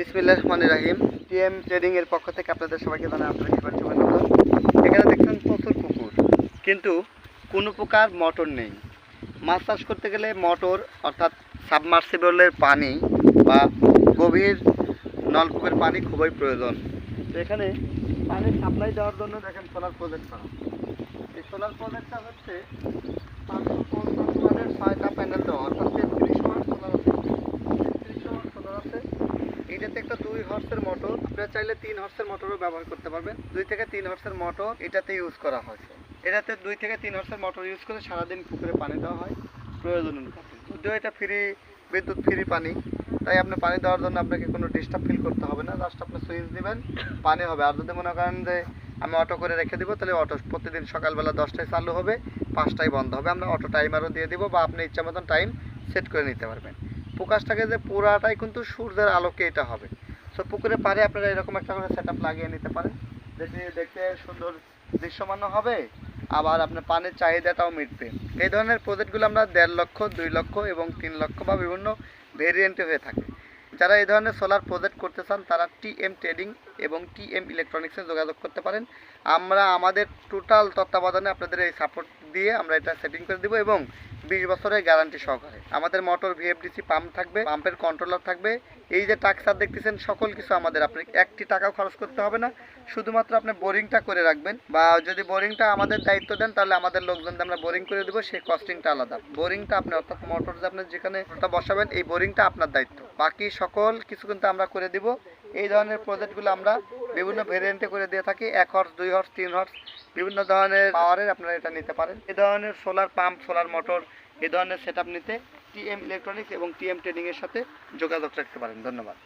বিসমিল্লাহ রহমান রাহিম। TM trading এর পক্ষ থেকে আপনাদের সবাইকে জানাই আপনাদের করছি অভিনন্দন। এখানে দেখছেন প্রচুর পুকুর, কিন্তু কোনো প্রকার মোটর নেই। মাছ চাষ করতে গেলে মোটর অর্থাৎ সাবমার্সিবলের পানি বা গভীর নলকূপের পানি খুবই প্রয়োজন। তো এখানে পানি সাপ্লাই দেওয়ার জন্য দেখেন সোলার প্রজেক্ট করা। এই সোলার প্রজেক্টটা হচ্ছে পাঁচশো পঞ্চাশ ছয়টা প্যানেল দেওয়া। অর্থাৎ এটাতে একটা দুই হর্সের মোটর। আপনারা চাইলে তিন হর্সের মোটরও ব্যবহার করতে পারবেন। দুই থেকে তিন হর্সের মোটর এটাতে ইউজ করা হয়েছে। এটাতে দুই থেকে তিন হর্সের মোটর ইউজ করে সারাদিন পুকুরে পানি দেওয়া হয়। প্রয়োজন অনুপাতে। যদিও এটা ফ্রি বিদ্যুৎ ফ্রি পানি, তাই আপনি পানি দেওয়ার জন্য আপনাকে কোনো ডিস্টার্ব ফিল করতে হবে না। জাস্ট আপনি সুইচ দিবেন, পানি হবে। আর যদি মনে করেন যে আমি অটো করে রেখে দিব, তাহলে অটো প্রতিদিন সকালবেলা দশটায় চালু হবে, পাঁচটায় বন্ধ হবে। আমরা অটো টাইমারও দিয়ে দিব বা আপনি ইচ্ছা মতন টাইম সেট করে নিতে পারবেন। ফোকাসটাকে যে পুরাটাই কিন্তু সূর্যের আলোকে এটা হবে। সো পুকুরের পারে আপনারা এরকম একটা করে সেট লাগিয়ে নিতে পারেন। যেটি দেখতে সুন্দর দৃশ্যমান হবে। আবার আপনার পানির চাহিদাটাও মিটবে। এই ধরনের প্রজেক্টগুলো আমরা দেড় লক্ষ, দুই লক্ষ এবং তিন লক্ষ বা বিভিন্ন ভেরিয়েন্টে হয়ে থাকে। যারা এই ধরনের সোলার প্রজেক্ট করতে চান, তারা টিএম ট্রেডিং এবং টিএম ইলেকট্রনিক্সে যোগাযোগ করতে পারেন। আমরা আমাদের টোটাল তত্ত্বাবধানে আপনাদের এই সাপোর্ট দিয়ে আমরা এটা সেটিং করে দেবো এবং বিশ বছরের গ্যারান্টি সহকারে। আমাদের মোটর ভিএফডিসি পাম্প থাকবে পাম্পের কন্ট্রোলার থাকবে এই যে টাক্সার দেখতেছেন, সকল কিছু আমাদের। আপনি একটি টাকাও খরচ করতে হবে না। শুধুমাত্র আপনি বোরিংটা করে রাখবেন। বা যদি বোরিংটা আমাদের দায়িত্ব দেন, তাহলে আমাদের লোকজন আমরা বোরিং করে দেবো। সেই কস্টিংটা আলাদা। বোরিংটা আপনি, অর্থাৎ মোটর যে আপনি যেখানে বসাবেন, এই বোরিংটা আপনার দায়িত্ব। বাকি সকল কিছু কিন্তু আমরা করে দিব। এই ধরনের প্রজেক্টগুলো আমরা বিভিন্ন ভেরিয়েন্টে করে দিয়ে থাকি। এক হর্স দুই হর্স তিন হর্স বিভিন্ন ধরনের পাওয়ারের আপনারা এটা নিতে পারেন। এই ধরনের সোলার পাম্প সোলার মোটর এই ধরনের সেট নিতে টিএম ইলেকট্রনিক্স এবং টিএম ট্রেডিংয়ের সাথে যোগাযোগ রাখতে পারেন। ধন্যবাদ।